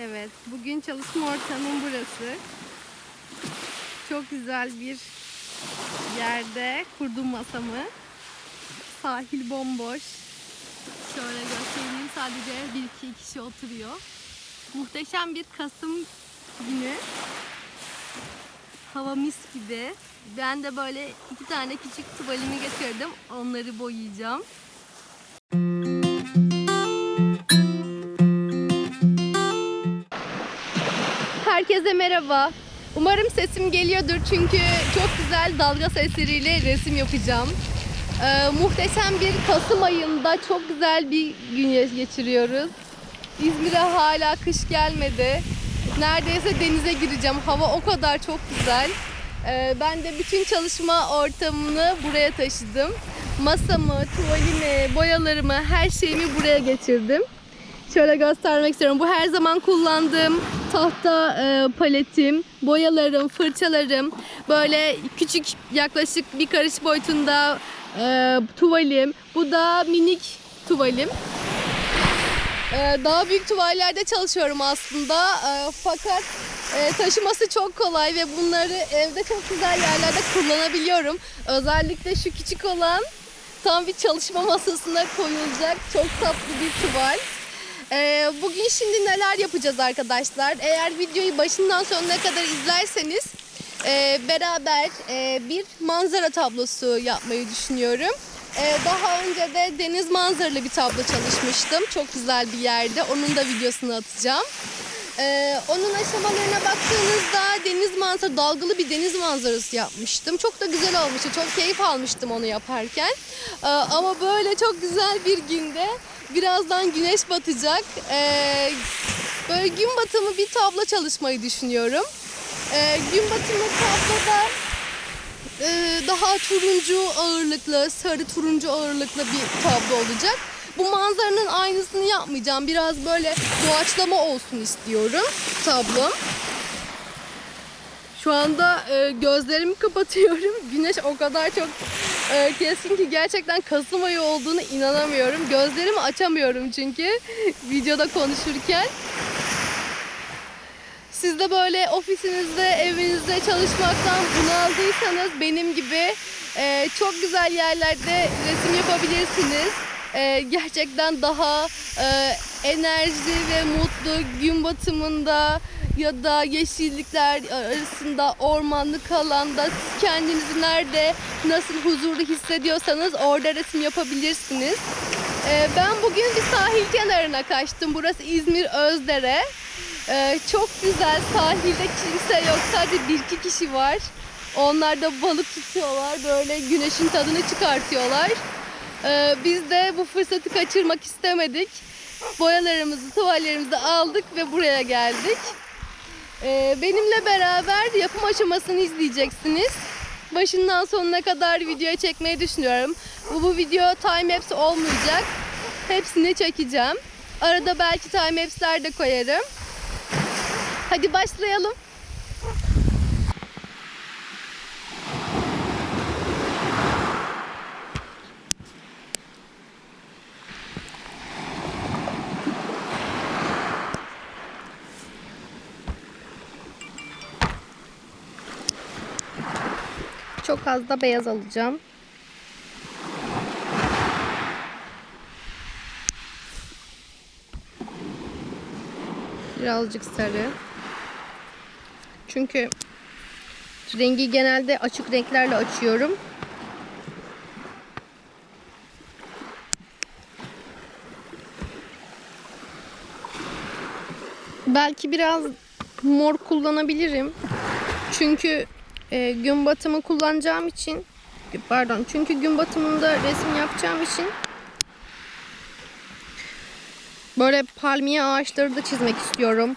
Evet, bugün çalışma ortamım burası. Çok güzel bir yerde kurdum masamı. Sahil bomboş. Şöyle göstereyim. Sadece bir iki kişi oturuyor. Muhteşem bir Kasım günü. Hava mis gibi. Ben de böyle iki tane küçük tuvalimi getirdim. Onları boyayacağım. Herkese merhaba. Umarım sesim geliyordur çünkü çok güzel dalga sesleriyle resim yapacağım. Ee, muhteşem bir Kasım ayında çok güzel bir gün geçiriyoruz. İzmir'e hala kış gelmedi. Neredeyse denize gireceğim. Hava o kadar çok güzel. Ee, ben de bütün çalışma ortamını buraya taşıdım. Masamı, tuvalimi, boyalarımı, her şeyimi buraya getirdim. Şöyle göstermek istiyorum. Bu her zaman kullandığım tahta e, paletim, boyalarım, fırçalarım, böyle küçük yaklaşık bir karış boyutunda e, tuvalim. Bu da minik tuvalim. E, daha büyük tuvallerde çalışıyorum aslında. E, fakat e, taşıması çok kolay ve bunları evde çok güzel yerlerde kullanabiliyorum. Özellikle şu küçük olan tam bir çalışma masasına koyulacak çok tatlı bir tuval. Ee, bugün şimdi neler yapacağız arkadaşlar? Eğer videoyu başından sonuna kadar izlerseniz e, beraber e, bir manzara tablosu yapmayı düşünüyorum. E, daha önce de deniz manzaralı bir tablo çalışmıştım. Çok güzel bir yerde. Onun da videosunu atacağım. Ee, onun aşamalarına baktığınızda deniz manzara, dalgalı bir deniz manzarası yapmıştım. Çok da güzel olmuştu. Çok keyif almıştım onu yaparken. Ee, ama böyle çok güzel bir günde birazdan güneş batacak. Ee, böyle gün batımı bir tablo çalışmayı düşünüyorum. Ee, gün batımı tabloda e, daha turuncu ağırlıklı, sarı turuncu ağırlıklı bir tablo olacak. Bu manzaranın aynısını yapmayacağım. Biraz böyle doğaçlama olsun istiyorum tablom. Şu anda e, gözlerimi kapatıyorum. Güneş o kadar çok e, keskin ki gerçekten Kasım ayı olduğunu inanamıyorum. Gözlerimi açamıyorum çünkü videoda konuşurken. Siz de böyle ofisinizde, evinizde çalışmaktan bunaldıysanız benim gibi e, çok güzel yerlerde resim yapabilirsiniz. E, gerçekten daha e, enerji ve mutlu gün batımında ya da yeşillikler arasında ormanlık alanda kendinizi nerede nasıl huzurlu hissediyorsanız orada resim yapabilirsiniz. E, ben bugün bir sahil kenarına kaçtım. Burası İzmir Özdere. Ee, çok güzel sahilde kimse yok sadece bir iki kişi var. Onlar da balık tutuyorlar böyle güneşin tadını çıkartıyorlar. Ee, biz de bu fırsatı kaçırmak istemedik. Boyalarımızı, tuvallerimizi aldık ve buraya geldik. Ee, benimle beraber yapım aşamasını izleyeceksiniz. Başından sonuna kadar video çekmeyi düşünüyorum. Bu, bu video time lapse olmayacak. Hepsini çekeceğim. Arada belki time lapse'ler de koyarım. Hadi başlayalım. Çok az da beyaz alacağım. Birazcık sarı. Çünkü rengi genelde açık renklerle açıyorum. Belki biraz mor kullanabilirim. Çünkü e, gün batımı kullanacağım için pardon çünkü gün batımında resim yapacağım için böyle palmiye ağaçları da çizmek istiyorum.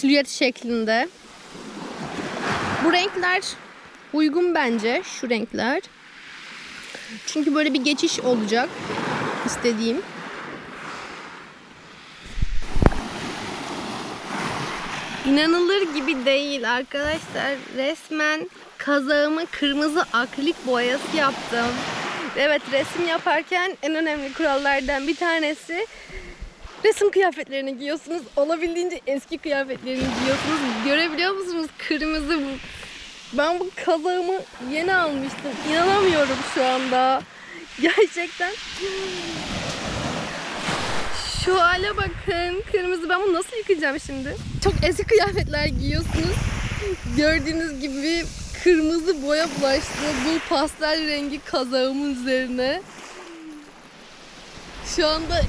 silüet şeklinde. Bu renkler uygun bence şu renkler. Çünkü böyle bir geçiş olacak istediğim. İnanılır gibi değil arkadaşlar. Resmen kazağımı kırmızı akrilik boyası yaptım. Evet resim yaparken en önemli kurallardan bir tanesi resim kıyafetlerini giyiyorsunuz. Olabildiğince eski kıyafetlerini giyiyorsunuz. Görebiliyor musunuz? Kırmızı bu. Ben bu kazağımı yeni almıştım. İnanamıyorum şu anda. Gerçekten. Şu hale bakın. Kırmızı. Ben bunu nasıl yıkayacağım şimdi? Çok eski kıyafetler giyiyorsunuz. Gördüğünüz gibi kırmızı boya bulaştı bu pastel rengi kazağımın üzerine. Şu anda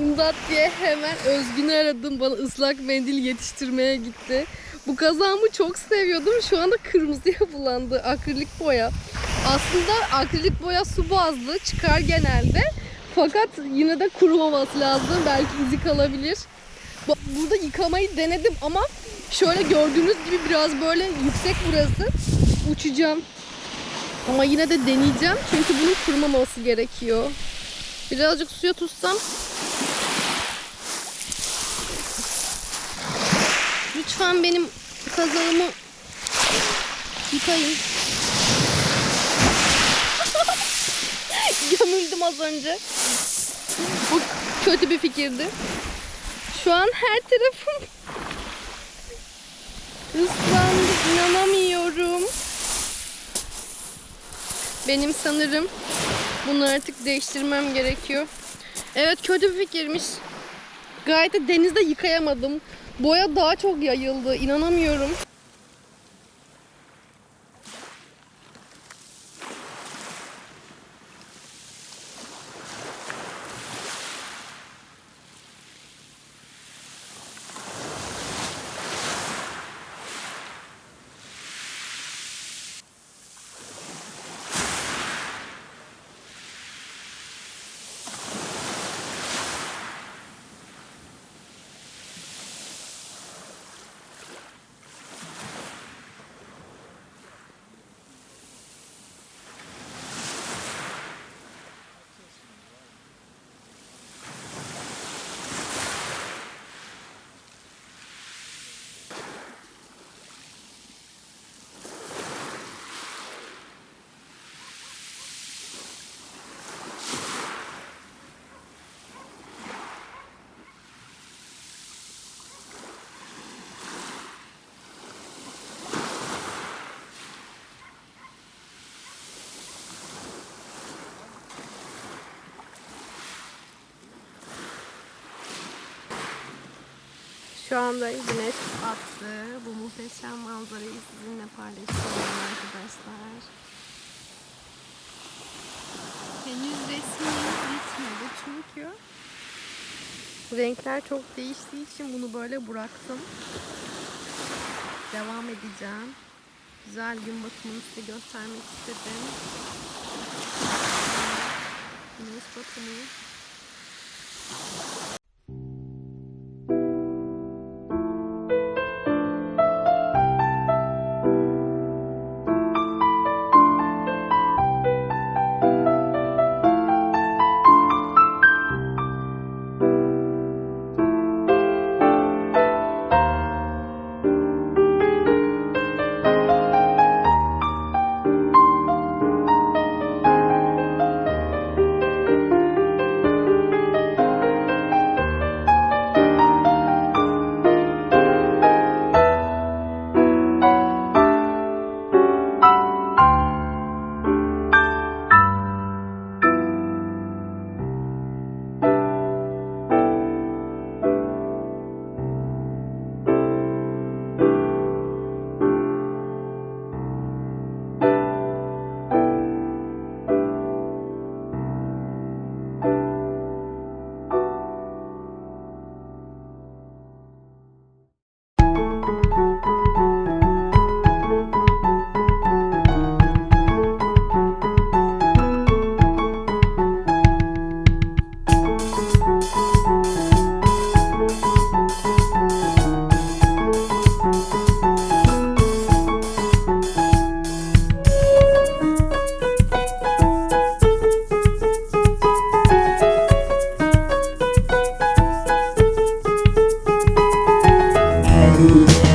imdat diye hemen Özgün'ü aradım. Bana ıslak mendil yetiştirmeye gitti. Bu kazağımı çok seviyordum. Şu anda kırmızıya bulandı. Akrilik boya. Aslında akrilik boya su bazlı çıkar genelde. Fakat yine de kurumaması lazım. Belki izi kalabilir. Burada yıkamayı denedim ama şöyle gördüğünüz gibi biraz böyle yüksek burası. Uçacağım. Ama yine de deneyeceğim. Çünkü bunun kurumaması gerekiyor. Birazcık suya tutsam. Lütfen benim kazağımı yıkayın. Gömüldüm az önce. Bu kötü bir fikirdi. Şu an her tarafım ıslandı. İnanamıyorum. Benim sanırım bunu artık değiştirmem gerekiyor. Evet kötü bir fikirmiş. Gayet de denizde yıkayamadım. Boya daha çok yayıldı. İnanamıyorum. Şu anda güneş battı. Bu muhteşem manzarayı sizinle paylaşıyorum arkadaşlar. Henüz resmim bitmedi çünkü renkler çok değiştiği için bunu böyle bıraktım. Devam edeceğim. Güzel gün batımını size göstermek istedim. good.